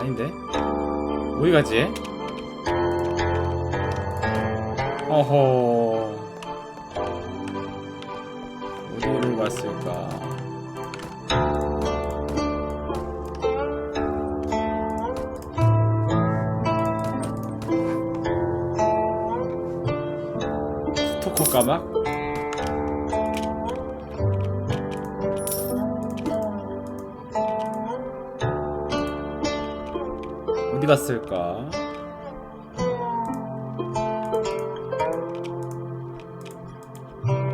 아닌데? 어디 가지? 어허 어디를 갔을까? 스토커 까막? 갔을까?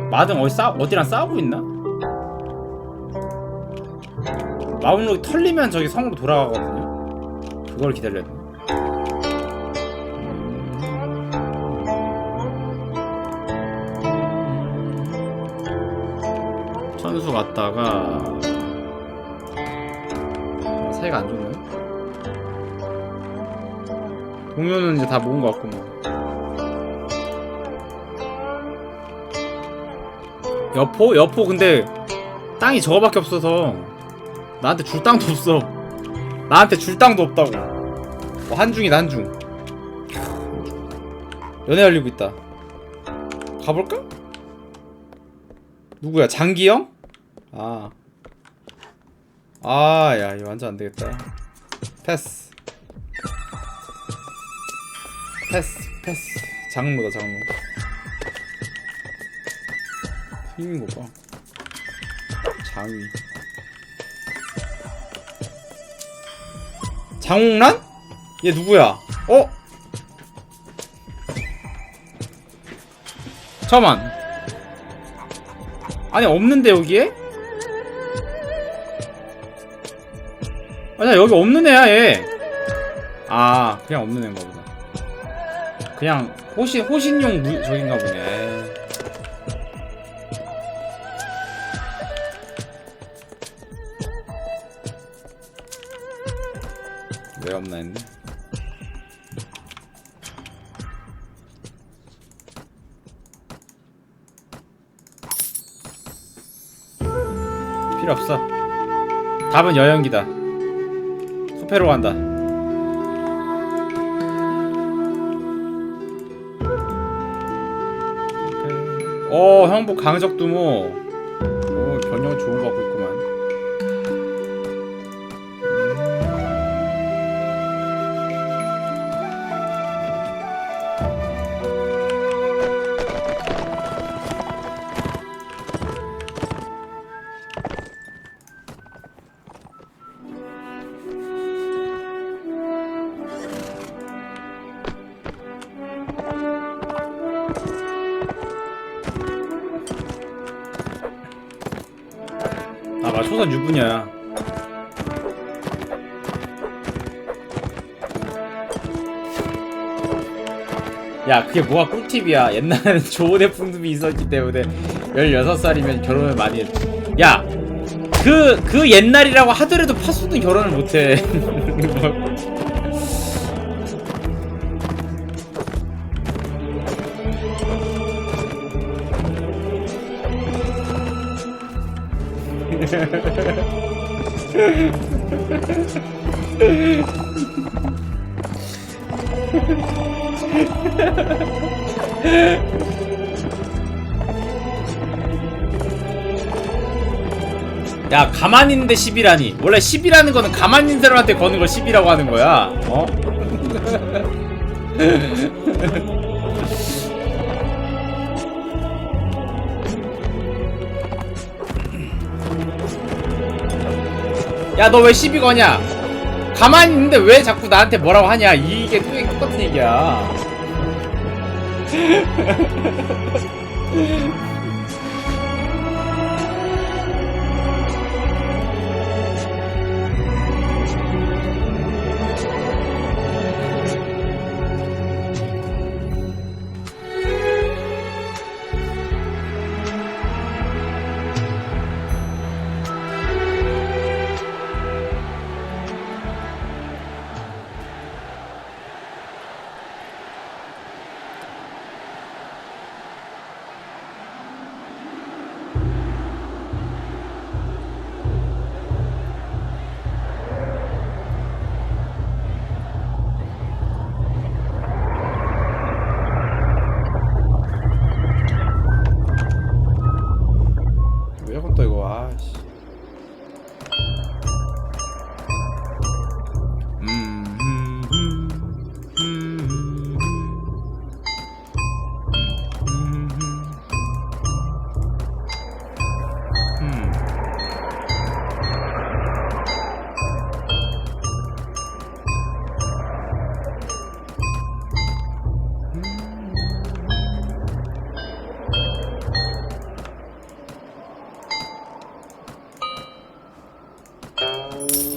마등 어디 싸 어디랑 싸우고 있나? 마운록이 털리면 저기 성으로 돌아가거든요. 그걸 기다려야 돼. 천수 갔다가 사이가 안 좋네. 동료는 이제 다 모은 것 같고 뭐. 여포? 여포 근데 땅이 저거밖에 없어서 나한테 줄 땅도 없어 나한테 줄 땅도 없다고 뭐 한중이다 한중 연애 열리고 있다 가볼까? 누구야 장기영? 아 아야 이거 완전 안되겠다 패스 패스 패스 장무다 장무 힘인 거 봐. 장위. 장홍란? 얘 누구야? 어? 잠깐만. 아니 없는데 여기에? 아니 여기 없는 애야 얘. 아 그냥 없는 애인가 보다. 그냥 호신 호신용 무, 저긴가 보네. 왜 없나 했네. 필요 없어. 답은 여행기다. 숲회로 간다. 오, 형복 강적 두모. 오, 변형 좋은 거 갖고 있구만. 초선 유부녀야. 야, 그게 뭐가 꿀팁이야. 옛날에는 좋은 애풍금이 있었기 때문에 16살이면 결혼을 많이 했지. 야! 그, 그 옛날이라고 하더라도 파수는 결혼을 못해. 야 가만히 있는데 10이라니. 원래 10이라는 거는 가만히 있는 사람한테 거는 걸 10이라고 하는 거야. 어? 야 너 왜 10이 거냐 가만히 있는데 왜 자꾸 나한테 뭐라고 하냐? 이게 또 똑같은 얘기야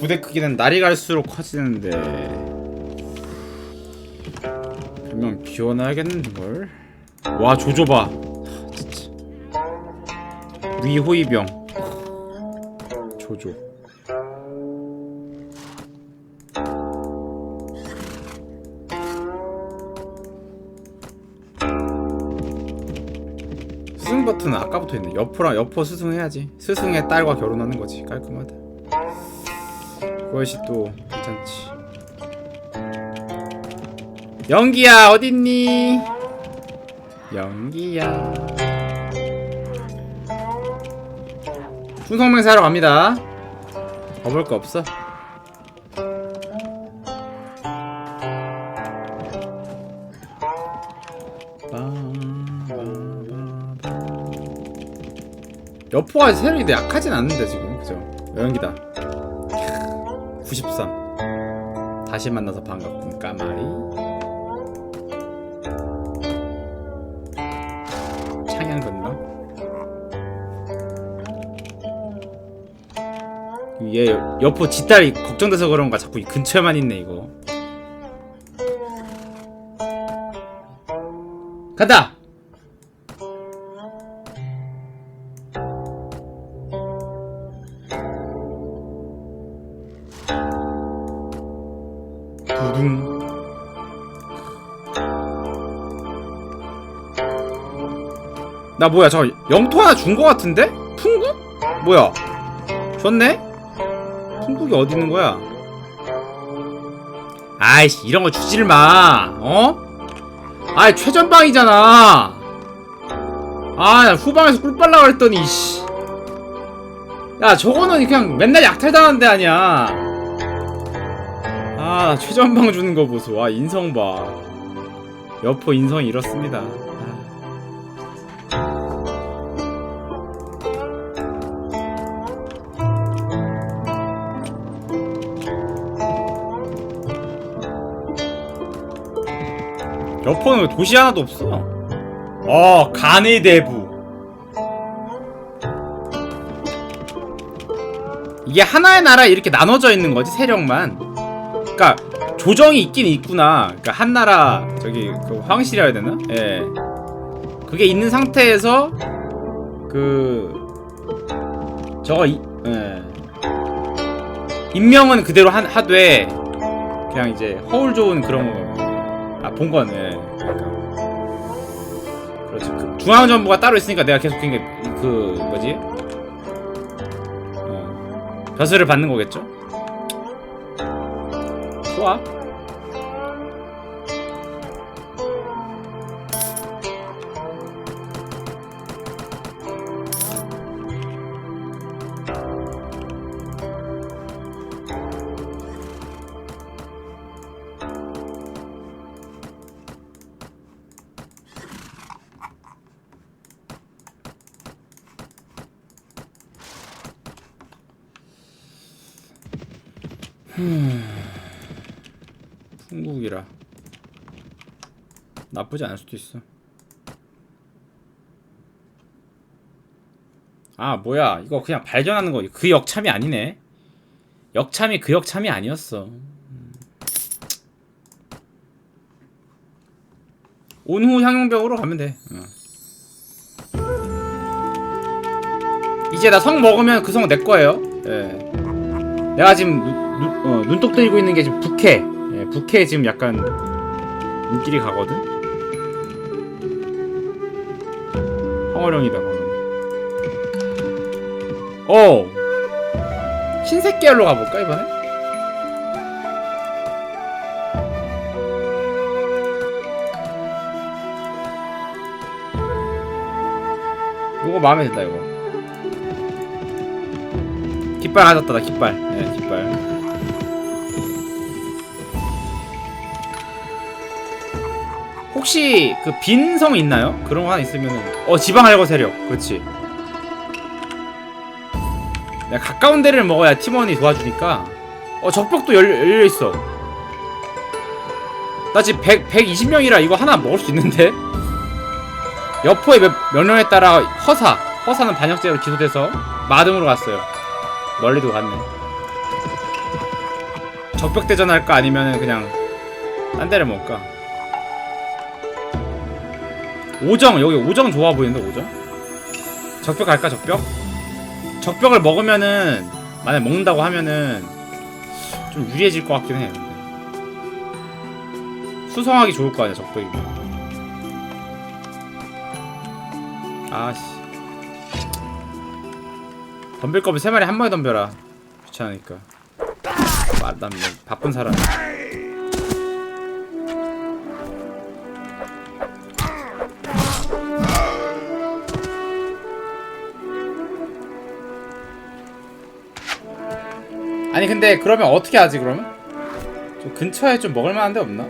부대 크기는 날이 갈수록 커지는데. 분명 비워놔야겠는데 뭘? 와 조조봐. 위호위병. 조조. 스승 버튼은 아까부터 있네. 여포랑 여포 스승 해야지. 스승의 딸과 결혼하는 거지. 깔끔하다 그것이 또 괜찮지. 연기야 어딨니? 연기야. 충성맹사 하러 갑니다. 가볼 거 없어. 여포가 세력이 약하진 않는데 지금. 그죠? 연기다 93 다시 만나서 반갑군 까마리? 창양 건너? 얘 여- 여포 지딸이 걱정돼서 그런가 자꾸 이 근처에만 있네 이거. 간다 나 뭐야 저 영토 하나 준 거 같은데? 풍국? 뭐야 줬네? 풍국이 어디 있는 거야? 아이씨 이런 거 주질 마 어? 아이 최전방이잖아 아나 후방에서 꿀 빨라 그랬더니 씨. 야 저거는 그냥 맨날 약탈 당하는 데 아니야 아 최전방 주는 거 보소 아 인성 봐 여포 인성이 이렇습니다 여포는 왜 도시 하나도 없어? 어 간의 대부. 이게 하나의 나라에 이렇게 나눠져 있는 거지 세력만? 그러니까 조정이 있긴 있구나. 그러니까 한 나라 저기 그 황실이라 해야 되나? 예. 그게 있는 상태에서 그 저거 이, 예. 임명은 그대로 한, 하되 그냥 이제 허울 좋은 그런 거 아 본 거네 중앙정부가 따로 있으니까 내가 계속 그게 그 뭐지? 어, 벼슬을 받는 거겠죠? 좋아 나쁘지 않을 수도 있어. 아 뭐야. 이거 그냥 발견하는 거 그 역참이 아니네. 역참이 그 역참이 아니었어. 음. 온후 향용병으로 가면 돼. 어. 이제 나 성 먹으면 그 성 내 거예요. 예. 내가 지금 눈, 눈, 어, 눈독 들고 있는 게 지금 북해. 예, 북해 지금 약간 눈길이 가거든 황어령이다 방금. 어. 흰색 계열로 가볼까 이번에? 이거 마음에 든다 이거. 깃발 가졌다 나 깃발. 네 깃발 혹시 그 빈 성 있나요? 그런 거 하나 있으면은. 어 지방 할거 세력. 그렇지. 내가 가까운 데를 먹어야 팀원이 도와주니까. 어 적벽도 열, 열려있어. 나 지금 100, 120명이라 이거 하나 먹을 수 있는데? 여포의 몇, 명령에 따라 허사 허사는 반역죄로 기소돼서 마등으로 갔어요. 멀리도 갔네. 적벽 대전 할까 아니면은 그냥 딴 데를 먹을까? 오정 여기 오정 좋아 보이는데 오정? 적벽 갈까 적벽? 적벽을 먹으면은 만약 먹는다고 하면은 좀 유리해질 것 같긴 해. 근데. 수성하기 좋을 거 아니야 적벽이면. 아씨. 덤빌 거면 세 마리 한 번에 덤벼라. 귀찮으니까. 말난 뭐 바쁜 사람. 아니 근데 그러면 어떻게 하지 그러면? 좀 근처에 좀 먹을 만한 데 없나?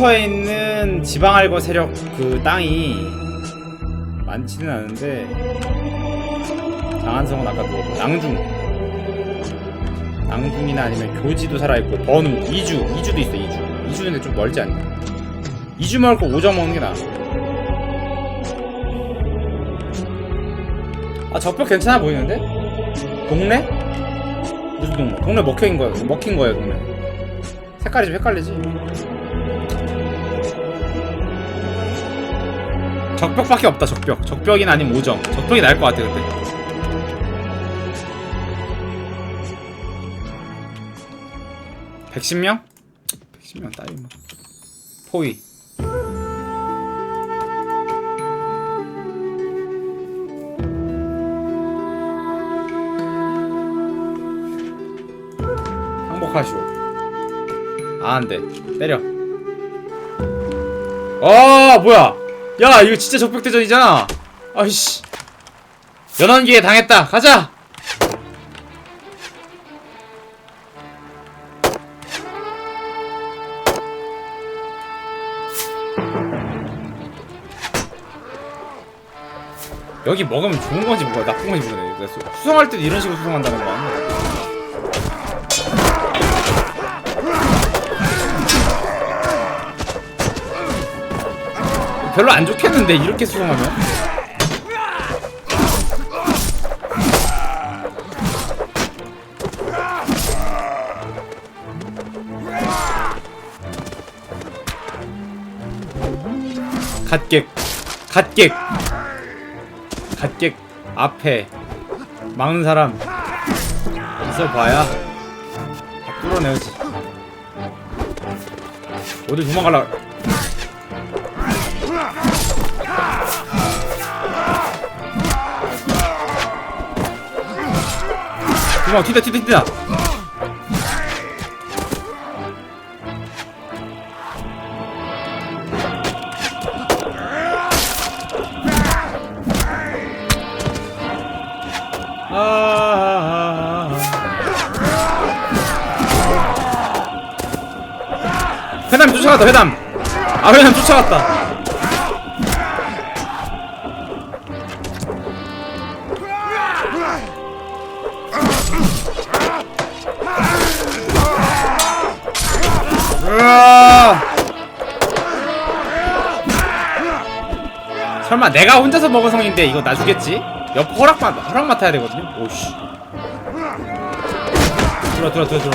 근처에 있는 지방알거 세력 그 땅이 많지는 않은데 장안성은 아까 누웠고 낭중 낭중이나 아니면 교지도 살아있고 번우 이주 이주도 있어 이주 이주는 좀 멀지 않나 이주 먹을 거 오점 먹는 게 나아 아 적벽 괜찮아 보이는데? 동네? 무슨 동네? 동네 먹힌 거야 먹힌 거야 동네 색깔이 좀 헷갈리지 적벽밖에 없다 적벽. 적벽이나 아니면 오정. 적벽이 나을 것 같아 근데. (110명) (110명) 따위 뭐. 포위. 항복하시오. 아 안돼. 때려. 아 뭐야 야 이거 진짜 적벽대전이잖아. 아이씨. 연원기에 당했다. 가자! 여기 먹으면 좋은 건지 뭐가 나쁜 건지 내가 수- 수성할 때도 이런 식으로 수성한다는 거 아니야? 별로 안 좋겠는데 이렇게 수성하면? 갓객 갓객. 갓객 앞에 막는 사람 있어봐야 다 뚫어내야지. 어디 도망갈라 도망 튀다 튀다 튀다. 아 회담이 쫓아갔다 회담. 아 회담 쫓아갔다 설마 내가 혼자서 먹은 성인데 이거 나 주겠지? 옆 허락만 허락 맡아야 되거든요. 오씨. 들어 들어 들어 들어.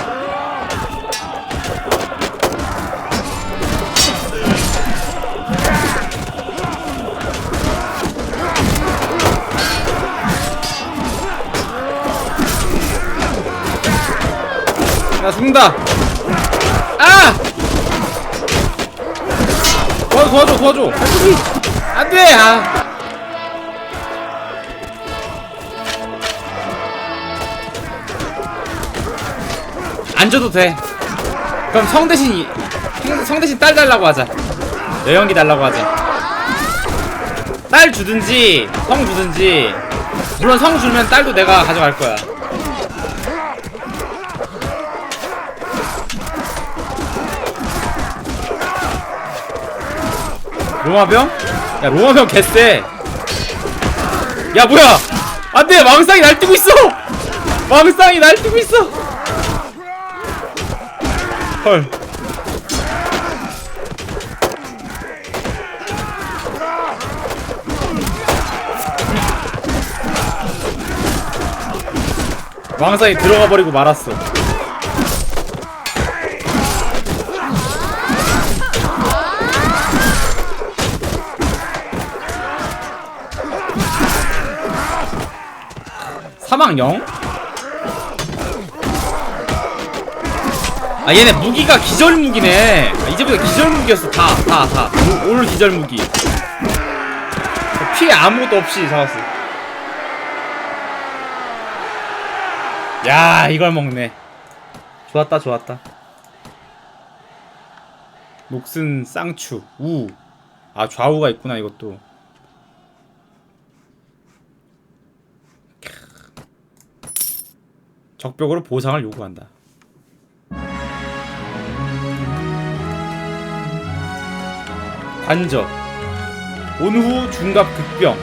나 죽는다. 아! 도와줘 도와줘 도와줘. 안돼. 아. 안 줘도 돼. 그럼 성 대신 이- 성- 성 대신 딸 달라고 하자. 여연기 달라고 하자. 딸 주든지 성 주든지. 물론 성 주면 딸도 내가 가져갈 거야. 로마병? 야 로마병 개쎄. 야 뭐야? 안돼 망상이 날뛰고 있어. 망상이 날뛰고 있어. 헐. 망상이 들어가 버리고 말았어 사망 0? 아 얘네 무기가 기절 무기네. 아, 이제부터 기절 무기였어. 다 다다올 기절 무기. 피해 아무것도 없이 잡았어. 야 이걸 먹네. 좋았다 좋았다. 녹슨 쌍추. 우아 좌우가 있구나 이것도 적벽으로 보상을 요구한다. 관적 온후 중갑 극병.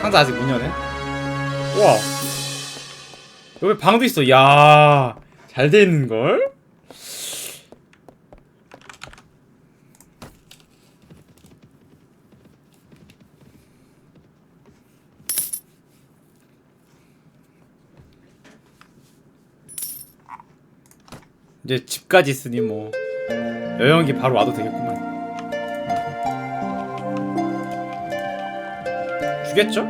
상자 아직 문 여네? 우와. 여기 방도 있어. 야 잘 돼 있는걸 이제 집까지 있으니 뭐 여행기 바로 와도 되겠구만. 주겠죠?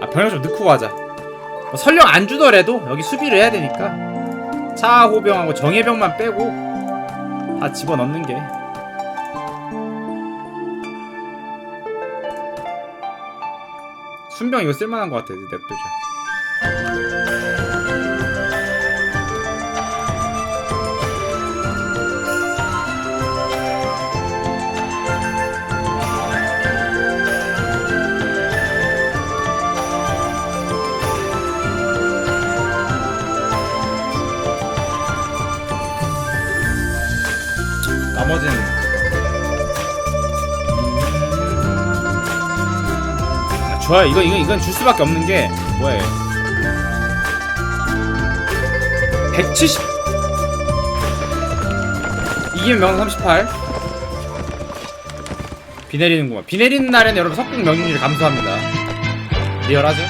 아 병력 좀 넣고 가자. 뭐 설령 안 주더라도 여기 수비를 해야 되니까 차호병하고 정예병만 빼고 다 집어 넣는 게. 순병 이거 쓸만한 것 같아. 냅두자. 아, 좋아요. 이거 이거 이건 줄 수밖에 없는 게 뭐야? 얘. 170 이기면 명령 38. 비 내리는구만. 비 내리는 날에는 여러분 석궁 명중률 감소합니다. 리얼하죠?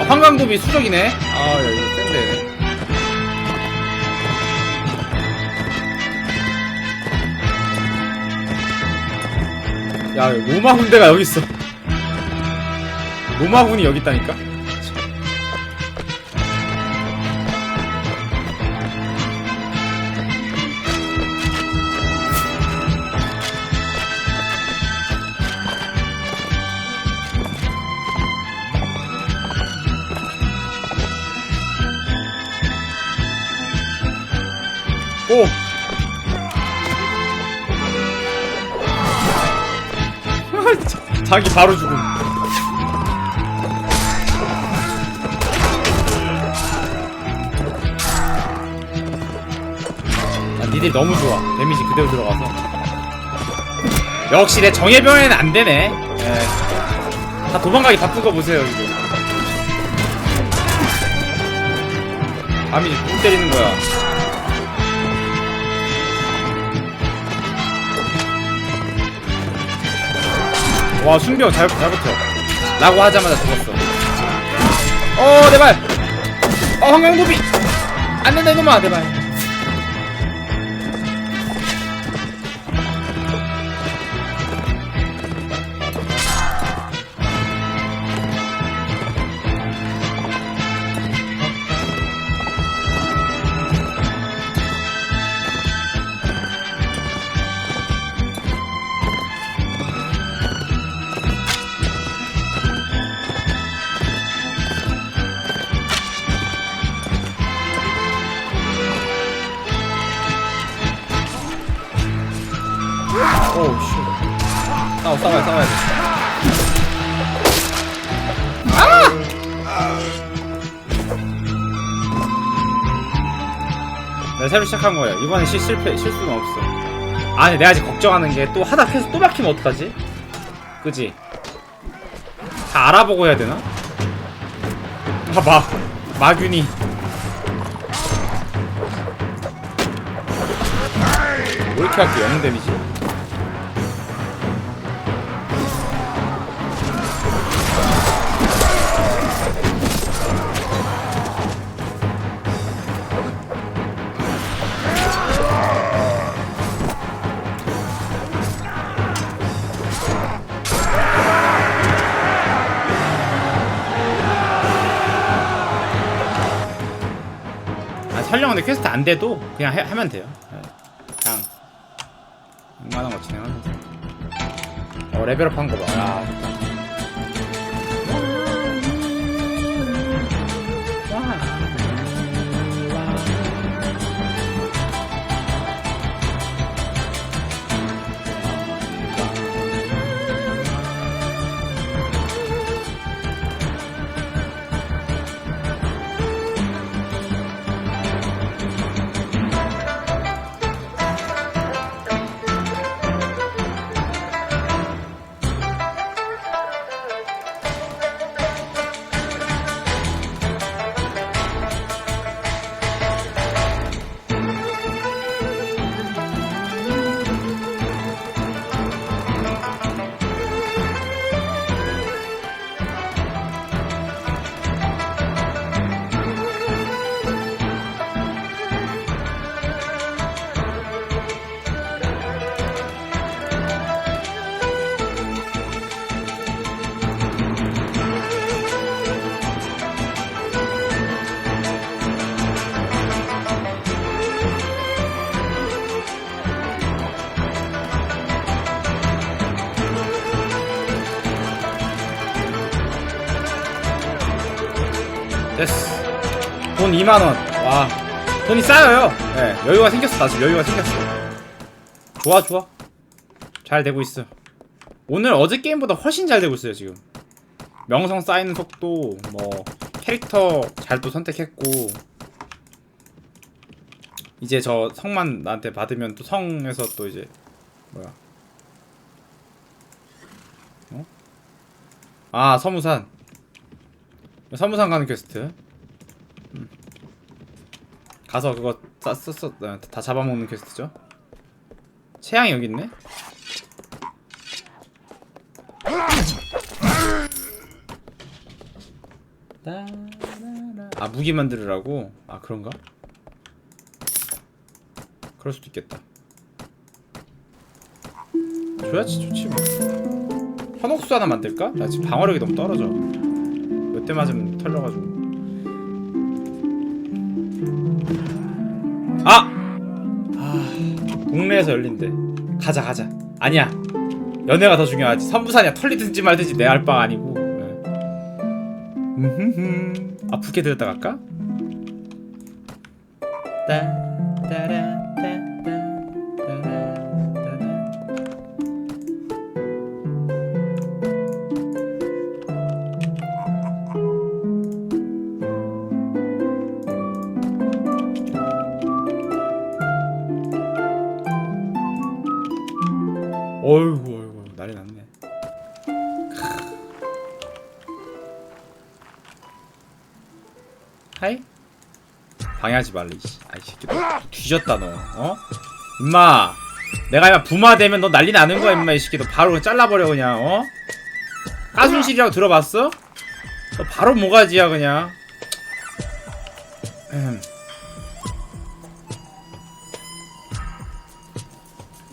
아, 황강도비 수적이네. 아, 야, 이거 야, 로마 군대가 여기 있어. 로마 군이 여기 있다니까? 자- 자기 바로 죽음. 아, 니들 너무 좋아. 데미지 그대로 들어가서. 역시 내 정예병에는 안 되네. 예. 다 도망가기 바쁜 거 보세요, 지금. 감히 꾹 때리는 거야. 와 순병 잘, 잘 버텨. 라고 하자마자 죽었어. 어 내발. 어 황강도비. 안된다 이놈아 내발 싸워 싸워야 싸워야 돼. 내가 새로 시작한 거야. 이번에 실, 실패 실수는 없어. 아니 내가 아직 걱정하는 게 또 하다 계속 또 막히면 어떡하지? 그지? 다 알아보고 해야 되나? 봐봐 마균이 왜 이렇게 할게 영 데미지? 근데 퀘스트 안 돼도 그냥 해, 하면 돼요. 예. 그냥 웬만한 거 진행하면 돼. 어 레벨업 한 거 봐. 야 좋다. 2만 원. 와, 돈이 쌓여요. 예, 여유가 생겼어. 나 지금 여유가 생겼어. 좋아, 좋아. 잘 되고 있어. 오늘 어제 게임보다 훨씬 잘 되고 있어요 지금. 명성 쌓이는 속도, 뭐 캐릭터 잘 또 선택했고. 이제 저 성만 나한테 받으면 또 성에서 또 이제 뭐야? 어? 아 서무산. 서무산 가는 퀘스트. 음. 가서 그거 다 썼어 다 잡아먹는 퀘스트죠. 채양이 여기 있네. 아 무기 만들으라고? 아 그런가? 그럴 수도 있겠다. 줘야지 좋지 뭐. 현옥수 하나 만들까? 나 지금 방어력이 너무 떨어져. 몇 대 맞으면 털려가지고. 아, 동네에서 열린대. 가자, 가자. 아니야. 연애가 더 중요하지. 선부산이야. 털리든지 말든지 내 알 바가 아니고. 예. 아, 붉게 들었다 갈까? 따, 따라, 따, 따, 하지 말래 이씨 아이 새끼 너 뒤졌다 너 어? 임마 내가 임마 부마 되면 너 난리 나는 거야 임마 이 새끼 너 바로 잘라버려 그냥 어? 까순실이라고 들어봤어? 너 바로 모가지야 그냥 음.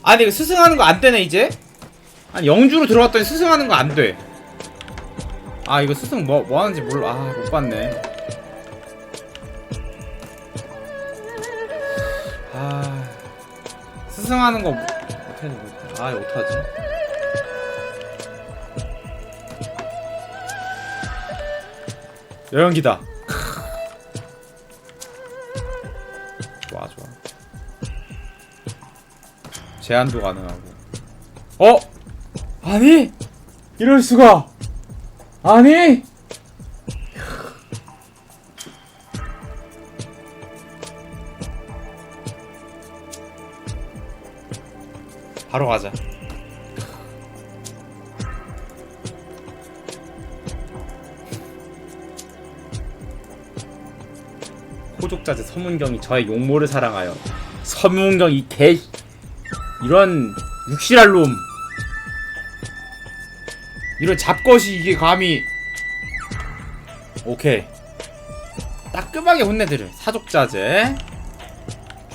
아니 이거 스승하는 거 안 되네 이제? 아니 영주로 들어갔더니 스승하는 거 안 돼. 아 이거 스승 뭐, 뭐 하는지 몰라. 아 못 봤네. 스승하는 거 못해. 아 이거 어떡하지? 여연기다. 좋아 좋아. 제한도 가능하고. 어? 아니? 이럴 수가. 아니? 서문경이 저의 용모를 사랑하여 서문경 이 개 이런 육실할 놈 이런 잡것이 이게 감히 오케이 따끔하게 혼내드려 사족자제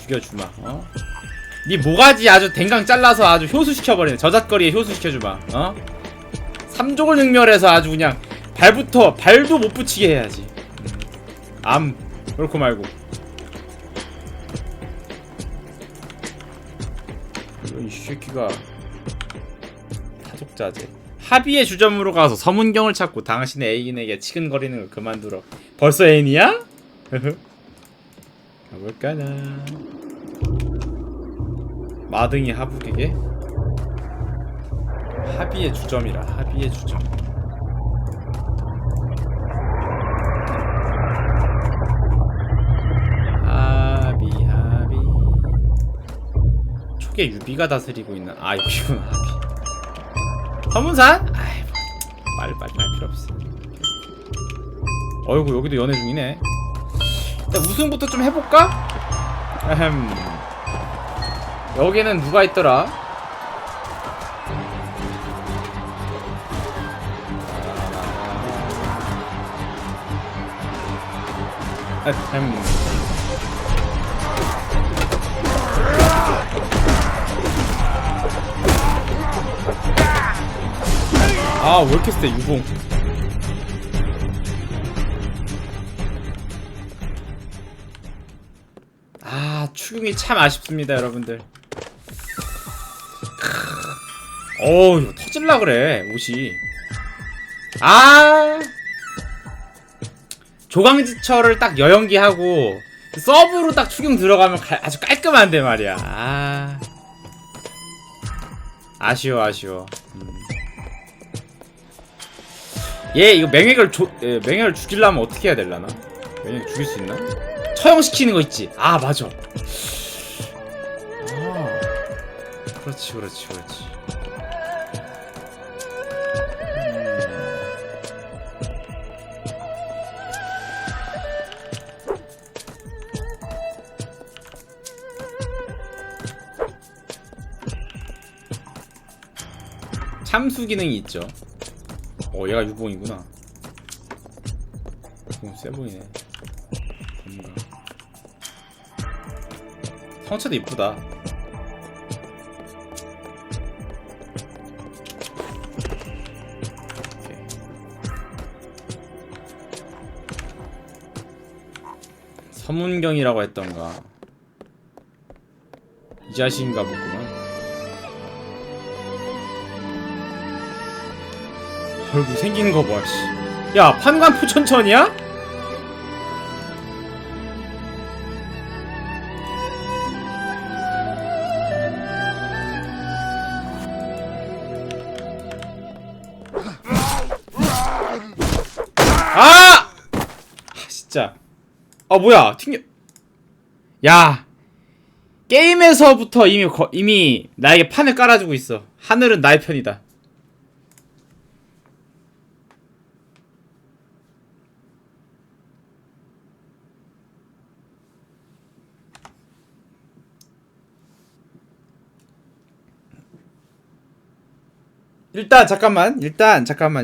죽여주마 어? 네 모가지 아주 댕강 잘라서 아주 효수시켜버리네 저잣거리에 효수시켜주마 어? 삼족을 능멸해서 아주 그냥 발부터 발도 못 붙이게 해야지 음. 암 그렇고 말고 이 새끼가 사족자제 합의의 주점으로 가서 서문경을 찾고 당신의 애인에게 치근거리는 걸 그만두러. 벌써 애인이야? 가볼까나. 마등이 하북에게? 합의의 주점이라 합의의 주점 초계 유비가 다스리고 있는 아 유비구나 서문산? 아이 뭐 빨리 빨리 할 필요 없어 어이구 여기도 연애 중이네 일단 우승부터 좀 해볼까? 에헴 여기는 누가 있더라? 에헴 아, 왜 이렇게 세, 유봉. 아, 추궁이 참 아쉽습니다, 여러분들. 어우, 터질라 그래, 옷이. 아! 조강지철을 딱 여연기하고, 서브로 딱 추궁 들어가면 가- 아주 깔끔한데 말이야. 아. 아쉬워, 아쉬워. 음. 얘 이거 맹액을 조, 예, 맹액을 죽이려면 어떻게 해야 될라나? 맹액 죽일 수 있나? 처형시키는 거 있지. 아 맞아. 아 그렇지 그렇지 그렇지. 음. 참수 기능이 있죠. 어 얘가 유봉이구나. 유봉 세 보이네. 뭔가. 성체도 이쁘다. 서문경이라고 했던가? 이 자식인가 보구 만 얼굴 생긴 거 봐, 씨. 야, 판관포 천천이야? 아! 아, 진짜. 아, 뭐야, 튕겨. 야. 게임에서부터 이미, 거- 이미 나에게 판을 깔아주고 있어. 하늘은 나의 편이다. 일단 잠깐만 일단 잠깐만